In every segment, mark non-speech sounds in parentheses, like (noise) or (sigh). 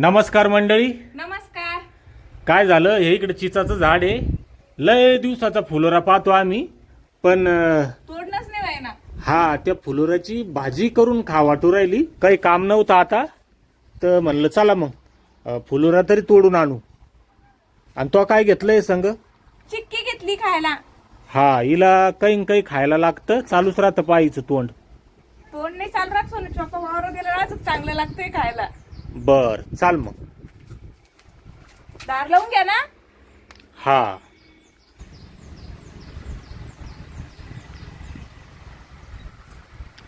नमस्कार मंडळी. नमस्कार. काय झालं? हे इकडे चिचाचं झाड आहे. लय दिवसाचा फुलोरा पाहतो आम्ही पण अं, तोडणंच नाही व्हाय ना हा त्या फुलोराची भाजी करून खा वाटू राहिली. काही काम नव्हतं आता. तर म्हणलं चला मग अं, फुलोरा तरी तोडून आणू. आणि तो काय घेतलंय संग? चिक्की घेतली खायला. हा हिला काही काही खायला लागतं. चालूच राहतं पायीचं तोंड. तोड नाही चालू राहत सोनू. चोपा वावर गेलं राहत चांगलं लागतंय खायला. बर चाल मग. दार लावून घ्या ना. हा.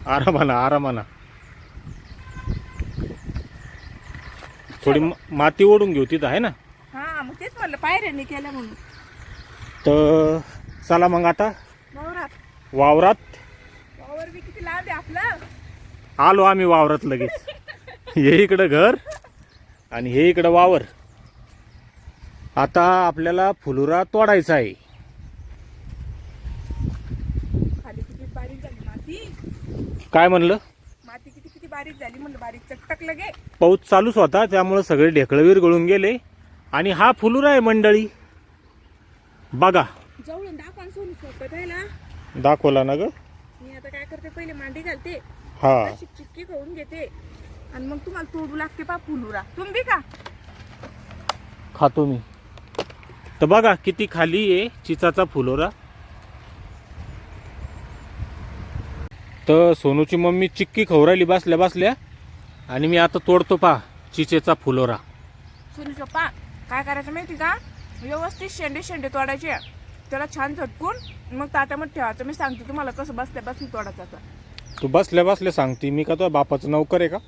आरामाना आरामाना. थोडी म- माती ओढून घेऊ तिथं आहे ना? हा मग तेच म्हणलं पायऱ्यांनी केलं म्हणून. तर चला मग आता. वावरात. वावरात? वावर बी किती लांब आहे आपलं. आलो आम्ही वावरात लगेच. (laughs) हे इकडं घर आणि हे इकडं वावर. आता आपल्याला फुलुरा तोडायचा आहे. काय म्हणलं? माती किती किती बारीक झाली म्हणलं? बारीक चटक लगे. पाऊस चालूच होता त्यामुळे सगळे ढेकळं विरघळून गेले. आणि हा फुलुरा आहे मंडळी. बघा. जवळून दाखवा सोनू सोबत आहे ना दाखवला ना ग. मी आता काय करते पहिले मांडी घालते. हा. खाऊन घेते. आणि मग तुम्हाला तोडू लागते पा फुलुरा तुम्ही बी का खातो मी. तर बघा किती खाली आहे चिचाचा फुलोरा. तर सोनूची मम्मी चिक्की खवरायली बसल्या बसल्या. आणि मी आता तोडतो पा चिचेचा फुलोरा. सोनू चप्पा काय करायचं माहिती का? व्यवस्थित शेंडे शेंडे तोडायचे. त्याला छान झटकून मग ताट्यामध्ये ठेवायचं. मी सांगते तुम्हाला कसं बसल्या बसून तोडायचं आता. तू बसल्या बसल्या सांगते. मी का तुझ्या बापाचं नौकर आहे का?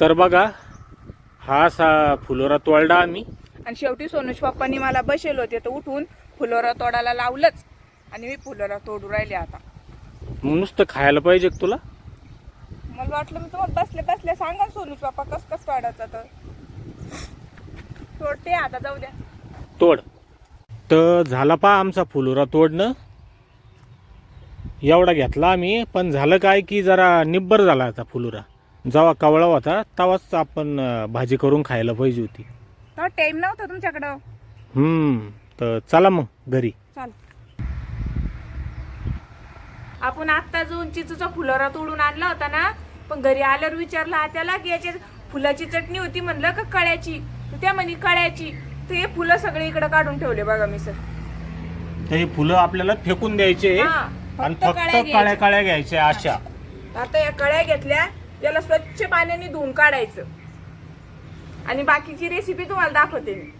तर बघा हा असा फुलोरा तोडला आम्ही. आणि शेवटी सोनूश पप्पांनी मला बसेल होते तर उठून फुलोरा तोडायला लावलंच. आणि मी फुलोरा तोडू राहिले आता. मग नुसतं खायला पाहिजे का तुला? मला वाटलं मी तुम्हाला बसल्या बसल्या सांगा सोनूश पप्पा कस कस तोडायचं तर. तोडते आता जाऊ द्या. तोड. तर झाला पा आमचा फुलोरा तोडणं. एवढा घेतला आम्ही पण झालं काय की जरा निब्बर झाला आता फुलोरा. जेव्हा कवळा होता तेव्हाच आपण भाजी करून खायला पाहिजे होती. तर टाइम नव्हता तुमच्याकडं? हम्म तर चला मग घरी. चाल. आपण आत्ता जो चिचूचा फुलोरा तोडून आणला होता ना पण घरी आल्यावर विचारलं आत्याला की याची फुलाची चटणी होती म्हणलं का कळ्याची? तर त्या म्हणे कळ्याची. तर हे फुलं सगळे इकडे काढून ठेवले बघा मी सर तर हे फुलं आपल्याला फेकून द्यायचे हा, आणि फक्त फक्त कळ्या. काळ्या घ्यायच्या अशा. आता या कळ्या घेतल्या याला स्वच्छ पाण्याने धुवून काढायचं. आणि बाकीची रेसिपी तुम्हाला दाखवते मी.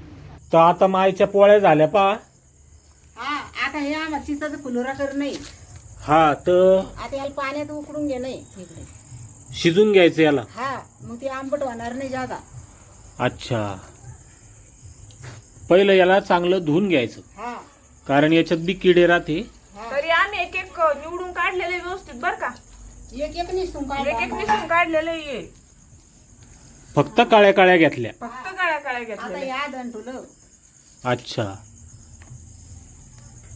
तर आता मायच्या पोळ्या झाल्या पा हा आता हे आम्हाला चिचाचं फुलोरा कर नाही. हा तर आता याला पाण्यात उकडून घे नाही. इकडे शिजून घ्यायचं याला. हा मग ते आंबट होणार नाही जागा अच्छा. पहिलं याला चांगलं धुवून घ्यायचं. हा. कारण याच्यात बी किडे राहते. हा. तरी आम्ही एक एक निवडून काढलेले व्यवस्थित बर का? एक एक निसून काढ एक एक निसून काढलेले ये फक्त काळ्या काळ्या घेतल्या. फक्त काळ्या काळ्या आता घेतलेल्या या दण तुला अच्छा.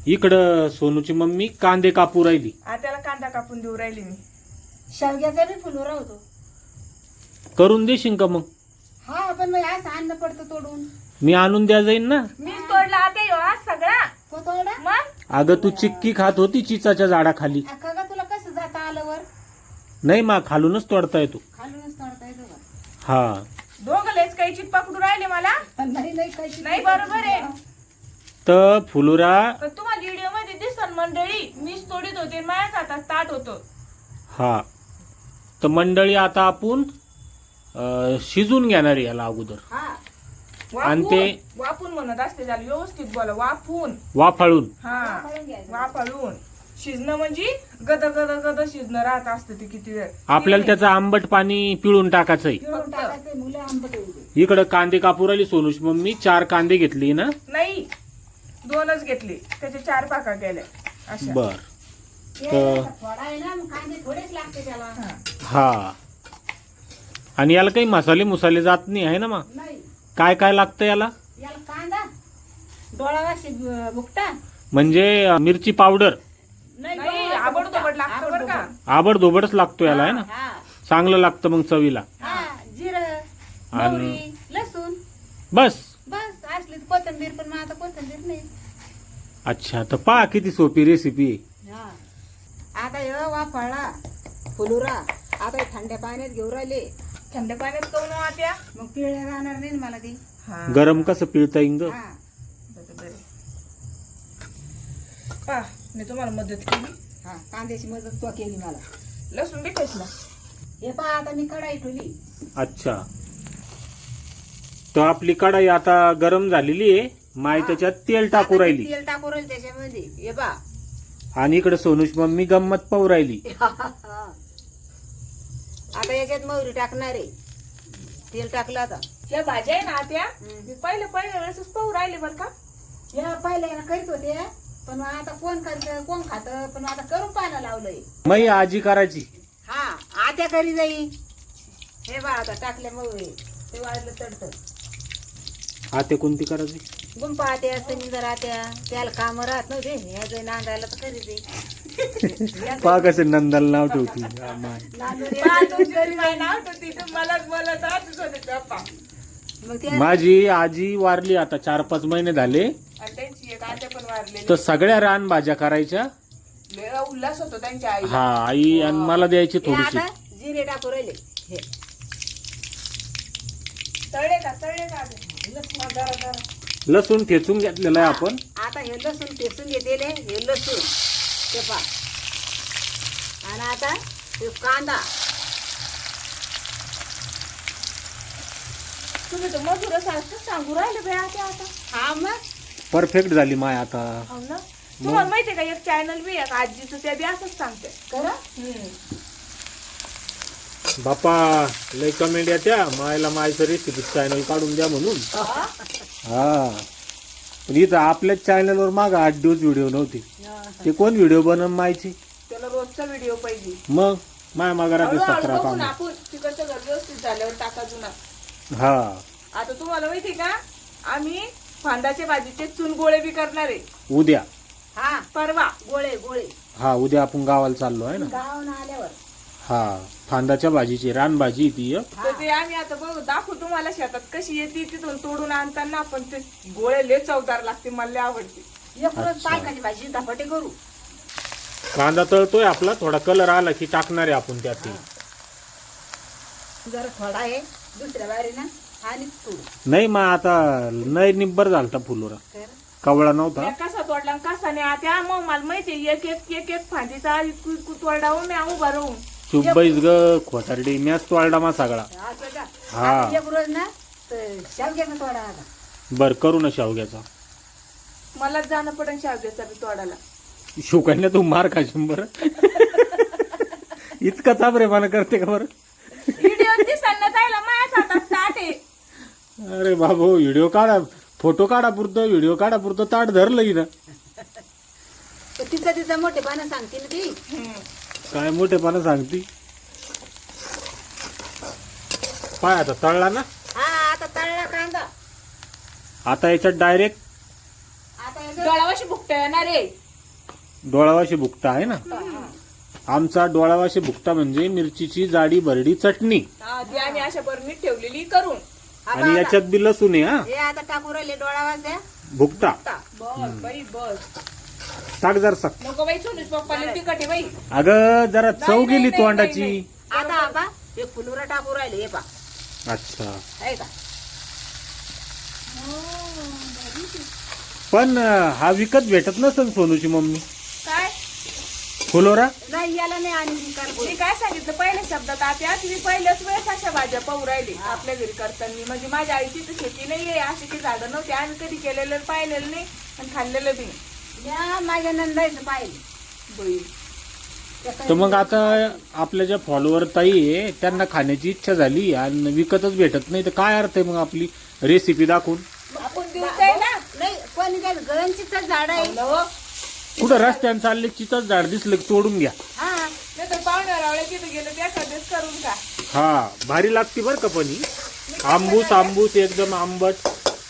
इकडं सोनूची मम्मी कांदे कापू राहिली. त्याला कांदा कापून देऊ राहिली मी. शेवग्याचा बी फुलोरा होतो करून देशील का मग? हा पण मग असं अन्न पडतं तोडून. मी आणून द्या जाईन ना. मीच तोडला आता ह्यो हा सगळा. तो तोडा. मग? अगं तू चिक्की खात होती चिचाच्या झाडाखाली का तुला कसं जाता आलं वर नाही मा खालूनच तोडता येतो खालूनच तोडता येतो हा. दोघं लेच काही चित पकडू राहिले मला. नाही नाही काही नाही बरोबर आहे. तर फुलुरा. पण तुम्हाला व्हिडिओमध्ये दिसतात मंडळी मीच तोडीत होते माझ्याच हातात ताट होतं. हा. तर मंडळी आता आपण अं, शिजून घेणार आहे याला अगोदर. हा. आणि वाफून ते- वाफून म्हणत असते झालं व्यवस्थित बोला वाफून. वाफाळून. हा. वाफाळून घ्यायचं. वाफाळून. शिजणं म्हणजे गद गद गद शिजणं राहत असतं ते किती वेळ. आपल्याला त्याचं आंबट पाणी पिळून टाकायचंय. पिळून टाकायचं मुलं आंबट होऊ दे इकडं कांदे कापू राहिली सोनूची मम्मी चार कांदे घेतली ना? नाही दोनच घेतले. त्याचे चार पाका केल्या अशा. बर. ते तर- थोडा आहे ना मग कांदे थोडेच लागते त्याला. हा. हा. आणि याला काही मसाले मुसाले जात नाही आहे ना मग नाही. काय काय लागतं याला? याला कांदा डोळा बुकटा. म्हणजे अं, मिरची पावडर. नाही आबडधोबड लागतं बरं बरं का? आबड धोबडच लागतो याला आहे ना? हा चांगलं लागतं मग चवीला. हा जिरं आणि- मोहरी लसूण. बस. बस असली तर कोथिंबीर पण मग आता कोथिंबीर नाही. अच्छा तर पहा किती सोपी रेसिपी हा. आता हे वाफाळा फुलुरा आता हे थंड्या पाण्यात घेऊ राहिले. थंड पाण्यात करून आत्या मग पिळ्या राहणार नाही ना मला ते. हा. गरम कसं पिळता येईन ग? हा बरोबर पा मी तुम्हाला मदत केली. हा कांद्याची मदत तो केली मला. लसूण बी ठेसला हे पहा आता मी कढाई ठेवली. अच्छा. तर आपली कढाई आता गरम झालेली आहे. माय त्याच्यात तेल टाकू राहिली. तेल टाकू राहील त्याच्यामध्ये. हे पहा. आणि इकडे सोनूश मम्मी गंमत पाहू राहिली. (laughs) आता याच्यात मोहरी टाकणार आहे. तेल टाकलं आता. ह्या भाज्या आहे ना. मी पहिले पहिल्या वेळेसच पाहू राहिले बरं का. या पहिले ना करीत होते. पण आता कोण करत कोण खात पण आता करून पाहायला लावलंय. मै आजी करायची. हा आत्या करी जाई. हे बा आता टाकले मोहरी ते वाजलं तडत आते कोणती करायची? गुंपा आत्या सनिंदर आत्या. त्याला काम राहत नव्हते. या जाई नांदायला तर करी दे (laughs) पहा कसं नंदाला नाव ठेवती. हा, माय. पहा, घरी बाई नाव मलाच होते. माझी आजी वारली आता चार पाच महिने झाले. आणि त्यांची एक आत्या पण वारलेली. तर सगळ्या रान भाज्या करायच्या. लय उल्हास होतो त्यांच्या आई हा आई आणि मला द्यायची थोडीशी. जिरे टाकू राहिले. हे. तळे का? तळे का आत्या? जरा जरा. लसूण ठेचून घेतलेलं आहे आपण. आता हे लसूण ठेचून घेतलेले हे लसूण. ते पा आणि आता हे कांदा. तुम्ही तर मधुर सारखं सांगू राहिले बाई आत्या आता. हा मग? परफेक्ट झाली माय आता. हो ना? तुम्हाला माहितीये का एक चॅनल बी आहे आजीचं त्या बी असंच सांगते. करा. बापा लय कमेंट येत्या. मायला मायचं रेसिपी चॅनल काढून द्या म्हणून. हा. पण इथं आपल्याच चॅनलवर माग आठ दिवस व्हिडिओ नव्हते. ते कोण व्हिडिओ बनवून मायची? त्याला रोजचा व्हिडिओ पाहिजे. मग? माय मागा राहते हळूहळू सतरा बघून काम. आपण. तिकडचं घर व्यवस्थित झाल्यावर टाका जुना. हा. आता तुम्हाला माहिती का? आम्ही फांदाच्या भाजीचे चुन गोळे बी करणार आहे. उद्या. हा परवा. गोळे गोळे. हा उद्या आपण गावाला चाललो आहे ना? गावून आल्यावर. हा फांदाच्या भाजीची रानभाजी ती एक. तर ते आम्ही आता बघू. दाखवू तुम्हाला शेतात कशी येते तिथून तोडून आणताना पण ते गोळे लय चवदार लागते मला लय आवडते. एक रोज पालकाची भाजी धपाटे करू. कांदा तळतोय आपला थोडा कलर आला की टाकणार आहे आपण त्यात ते. जरा थोडा आहे दुसऱ्या आणि तूर. नाही मग आता नाही निब्बर झालता फुलोरा कवळा नव्हता. मी कसा तोडला आणि कसा नाही आता मग मला माहिती एक एक एक एक फांदीचा इतकू इतकू तोडा हो मी उभा राहून. चुप बैस ग खोतारडी मॅच तोळडा मा सगळा. असं का? हा. एक रोज ना तर शेवग्याचा थोडा आता बर करू ना शेवग्याचा. मलाच जाणं पडेल शावग्याचा बी तोडायला. शिवकन्या तू मार खाशील बर (laughs) इतका चाबरेपणा करते का बरं व्हिडिओ दिसांना जायला माझ्याच हातात ताट आहे अरे बाबू व्हिडिओ काढा फोटो काढा पुरतं व्हिडिओ काढा पुरतं ताट धरलं ही ना तिचं तिचं मोठे पानं सांगते ना ती. काय मोठेपणा सांगती? पाय आता तळला ना? हा आता तळला कांदा. आता याच्यात डायरेक्ट आता याचं- डोळावाशी भुकटा येणार आहे. डोळावाशी भुकटा आहे ना? आमचा डोळावाशी भुकटा म्हणजे मिरचीची जाडी भरडी चटणी. हा, ती आम्ही अशा बरणीत ठेवलेली करून. आणि. याच्यात बी लसूण आहे हा. हे आता टाकू राहिले डोळा वाजल्या भुकटा. बस बाई बस. टाक जर सक नको बाई सोनीस पप्पाला तिकट आहे बाई. अगं जरा चव गेली तोंडाची. आता आबा हे फुलुरा टाकू राहिले हे पा. अच्छा. आहे का? पण अं, हा विकत भेटत नसेल सोनूची मम्मी. फुलोरा? नाही याला नाही आणि मी काय सांगितलं पहिल्या शब्दात आता मी पहिल्याच वेळेस अशा भाज्या पाहू राहिले आपल्या घरी करताना. म्हणजे माझ्या आईची तर शेती नाहीये अशी काही झाडं नव्हती आम्ही कधी केलेलं पाहिलेलं नाही आणि खाल्लेलं बी नाही. या माझ्या नंदायचं बाई तर मग आता आपल्या ज्या फॉलोवर ताई आहे त्यांना खाण्याची इच्छा झाली आणि विकतच भेटत नाही तर काय अर्थ आहे मग आपली रेसिपी दाखवून? आपण देऊ काय ना? नाही काय गळंचीच झाड आहे. कुठं रस्त्यानं चालले चितच झाड दिसलं की तोडून घ्या. हा नाही तर पाहुण्या रावळे तिथे गेलं त्या कधीच करून का हा भारी लागते बरं का पण ही. आंबूस आंबूस एकदम आंबट.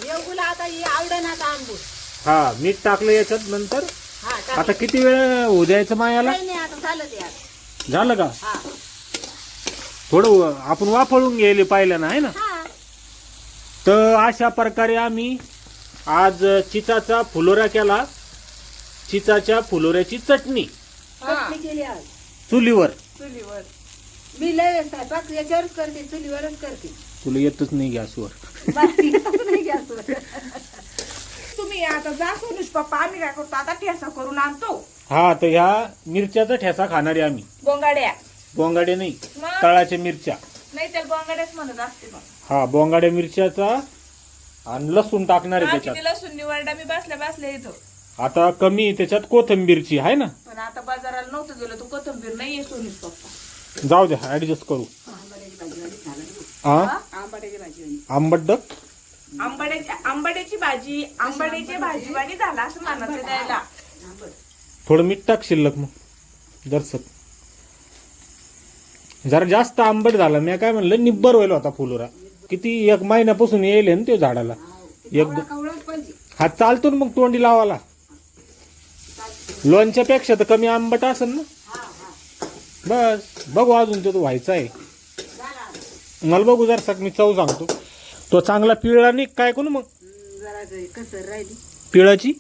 येऊला आता हे आता आंबूस. हा मीठ टाकलं याच्यात नंतर? हा टाक. आता किती वेळ होऊ द्यायचं मायाला? काही नाही आता झालं ते आता. झालं का? हा. थोडं आपण वाफळून गेले पाहिलं ना आहे ना? हा. तर अशा प्रकारे आम्ही आज चिचाचा फुलोरा केला. चिचाच्या फुलोऱ्याची चटणी. चटणी केली आज. चुलीवर. चुलीवर. मी लय स्वयंपाक याच्यावरच करते चुलीवरच करते. तुला येतच नाही गॅसवर. बाकी नाही गॅसवर. तुम्ही आता जा सोनुष पप्पा आम्ही काय करतो? आता ठेसा करून आणतो. हा तर ह्या मिरच्याचा ठेसा खाणारे आम्ही. बोंगाड्या. बोंगाडे नाही मग? तळाच्या मिरच्या. नाही तर बोंगाड्याच म्हणत असते मग हा बोंगाड्या मिरच्याचा आणि लसूण टाकणार आहे हा, त्याच्यात. किती लसूण निवडा मी बसल्या बसल्या इथं. आता कमी त्याच्यात कोथंबीरची आहे ना? पण आता बाजाराला नव्हतं गेलं तू कोथंबीर सोनुष पप्पा. जाऊ द्या ऍडजस्ट करू. हा आंबाड्याची भाजी आंबट डक आंबाड्याची आंबाड्याची भाजी आंबाड्याची भाजीवाणी झाला असं म्हणायचं द्यायला थोडं मीठ टाक शिल्लक मग दर्शक जरा जास्त आंबट झाला मी काय म्हणलं निब्बर व्हायला होता फुलोरा. किती एक महिन्यापासून येईल ना ते झाडाला. एक कवळच पाहिजे. हा चालतो ना मग तोंडी लावाला लोणच्या पेक्षा तर कमी आंबट असेल ना? बस बघू अजून तो तो व्हायचा आहे. मला बघू जरा मी चव सांगतो. तो चांगला पिळला नाही काय कोण मग? पिळाची.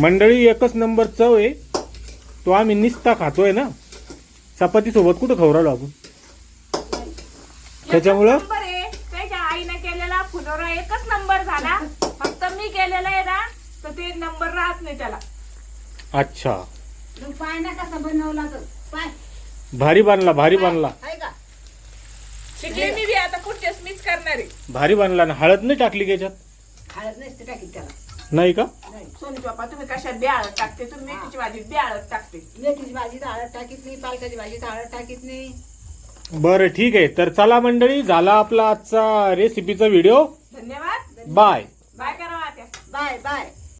मंडळी एकच नंबर चव आहे. तो आम्ही निस्ता खातोय ना? चपाती सोबत कुठं खवरालो आपण? त्याच्यामुळं एकच नंबर आहे त्याच्या आईने केलेला फुलोरा एकच नंबर झाला फक्त मी केलेला आहे ना तर ते नंबर राहत नाही त्याला. अच्छा. मग पाय ना कसा बनवला तर पाय. भारी बांधला भारी बांधला आहे का? शिकले मी बी आता पुढच्याच मीच करणार आहे. भारी बांधला ना. हळद नाही टाकली का याच्यात? हळद नसते टाकीत त्याला. नाही का? नाही. सोनू बाप्पा तुम्ही कशात बी हळद टाकते? तुम्ही मेथीची भाजी बी हळद टाकते. मेथीची भाजी हळद टाकीत नाही पालकाची भाजी हळद टाकीत नाही. बरं ठीक आहे. तर चला मंडळी झाला आपला आजचा रेसिपीचा व्हिडिओ धन्यवाद. बाय बाय करा आता बाय बाय